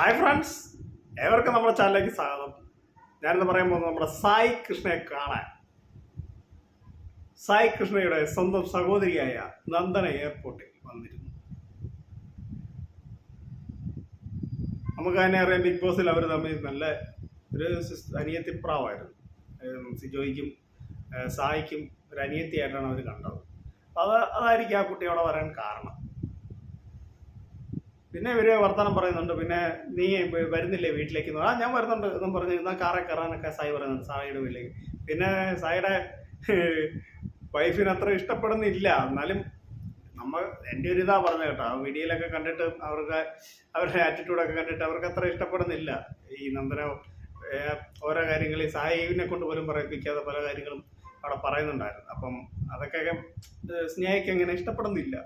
Hi friends ഏവർക്കും നമ്മുടെ ചാനലിലേക്ക് സ്വാഗതം. ഞാനിന്ന് പറയാൻ പോകുന്നത് നമ്മുടെ സായി കൃഷ്ണയെ കാണാൻ. സായി കൃഷ്ണയുടെ സ്വന്തം സഹോദരിയായ നന്ദന എയർപോർട്ടിൽ വന്നിരുന്നു. നമുക്ക് തന്നെ അറിയാം ബിഗ് ബോസിൽ അവർ തമ്മിൽ നല്ല ഒരു അനിയത്തിപ്രാവായിരുന്നു. സിജോയ്ക്കും സായിക്കും ഒരു അനിയത്തിയായിട്ടാണ് അവർ കണ്ടത്. അത് അതായിരിക്കും ആ കുട്ടിയോടെ വരാൻ കാരണം. പിന്നെ ഇവർ വർത്തമാനം പറയുന്നുണ്ട് പിന്നെ നീ വരുന്നില്ലേ വീട്ടിലേക്ക്? ആ ഞാൻ വരുന്നുണ്ട് എന്നും പറഞ്ഞ് എന്നാൽ കാറെ കയറാനൊക്കെ സായി പറയുന്നുണ്ട് സായിയുടെ വീട്ടിലേക്ക്. പിന്നെ സായിയുടെ വൈഫിന് അത്ര ഇഷ്ടപ്പെടുന്നില്ല. എന്നാലും നമ്മൾ എന്റെ ഒരു ഇതാ പറഞ്ഞു കേട്ടോ ആ വീഡിയോയിലൊക്കെ കണ്ടിട്ട് അവർക്ക് അവരുടെ ആറ്റിറ്റ്യൂഡൊക്കെ കണ്ടിട്ട് അവർക്ക് അത്ര ഇഷ്ടപ്പെടുന്നില്ല. ഈ നന്ദന ഓരോ കാര്യങ്ങൾ ഈ സായിനെ കൊണ്ട് പോലും പറയിപ്പിക്കാതെ പല കാര്യങ്ങളും അവിടെ പറയുന്നുണ്ടായിരുന്നു. അപ്പം അതൊക്കെ സ്നേഹയ്ക്ക് അങ്ങനെ ഇഷ്ടപ്പെടുന്നില്ല.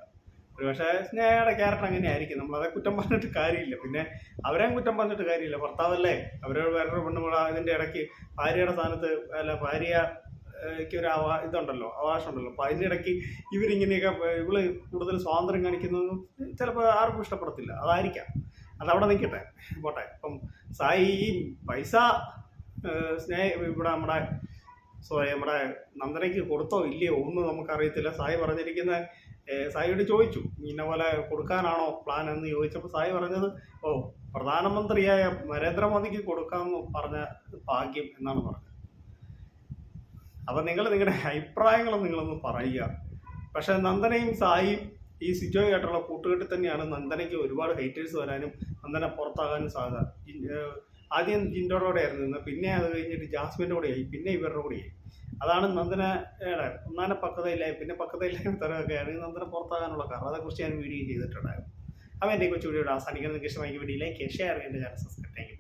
ഒരു പക്ഷേ സ്നേഹയുടെ ക്യാരക്ടർ അങ്ങനെ ആയിരിക്കും നമ്മളതെ കുറ്റം പറഞ്ഞിട്ട് കാര്യമില്ല. പിന്നെ അവരെയും കുറ്റം പറഞ്ഞിട്ട് കാര്യമില്ല. ഭർത്താവല്ലേ? അവരോട് വേറൊരു പെണ്ണുമ്പോൾ ഇതിന്റെ ഇടയ്ക്ക് ഭാര്യയുടെ സ്ഥാനത്ത് അല്ല ഭാര്യ ഒരു അവാ ഇതുണ്ടല്ലോ അവകാശം ഉണ്ടല്ലോ അപ്പോൾ അതിന്റെ ഇടയ്ക്ക് ഇവരിങ്ങനെയൊക്കെ ഇവൾ കൂടുതൽ സ്വാതന്ത്ര്യം കാണിക്കുന്നത് ചിലപ്പോൾ ആർക്കും ഇഷ്ടപ്പെടത്തില്ല. അതായിരിക്കാം. അതവിടെ നിൽക്കട്ടെ. പോട്ടെ. അപ്പം സായി ഈ പൈസ സ്നേഹ ഇവിടെ നമ്മുടെ സോറി നമ്മുടെ നന്ദനയ്ക്ക് കൊടുത്തോ ഇല്ലയോ ഒന്നും നമുക്കറിയത്തില്ല. സായി പറഞ്ഞിരിക്കുന്ന സായിയോട് ചോദിച്ചു ഇന്ന പോലെ കൊടുക്കാനാണോ പ്ലാൻ എന്ന് ചോദിച്ചപ്പോൾ സായി പറഞ്ഞത് ഓ പ്രധാനമന്ത്രിയായ നരേന്ദ്രമോദിക്ക് കൊടുക്കാമെന്ന് പറഞ്ഞ ഭാഗ്യം എന്നാണ് പറഞ്ഞത്. അപ്പം നിങ്ങൾ നിങ്ങളുടെ അഭിപ്രായങ്ങളും നിങ്ങളൊന്ന് പറയുക. പക്ഷേ നന്ദനയും സായിയും ഈ സിജോയായിട്ടുള്ള കൂട്ടുകെട്ടിൽ തന്നെയാണ് നന്ദനയ്ക്ക് ഒരുപാട് ഹേറ്റേഴ്സ് വരാനും നന്ദന പുറത്താകാനും സാധ്യത. ആദ്യം ജിൻഡോടെ കൂടെ ആയിരുന്നു പിന്നെ അത് കഴിഞ്ഞിട്ട് ജാസ്മിന്റെ കൂടെയായി. പിന്നെ ഇവരുടെ ആയി അതാണ് നന്ദനയുടെ ഒന്നാനെ പക്വതയില്ലായി പിന്നെ പക്വതയില്ലായ്മ തരമൊക്കെയാണ് നന്ദന പുറത്താകാനുള്ള കാരണം. അതേക്കുറിച്ച് ഞാൻ വീഡിയോ ചെയ്തിട്ടുണ്ടായിരുന്നു. അപ്പം എന്റെ കൊച്ചു വീഡിയോ അവസാനിക്കുന്നത് നിങ്ങൾക്ക് ഇഷ്ടമായി വീഡിയോ ലൈക്ക് ഷെയർ ചെയ്യേണ്ട ചാനൽ സബ്സ്ക്രൈബ്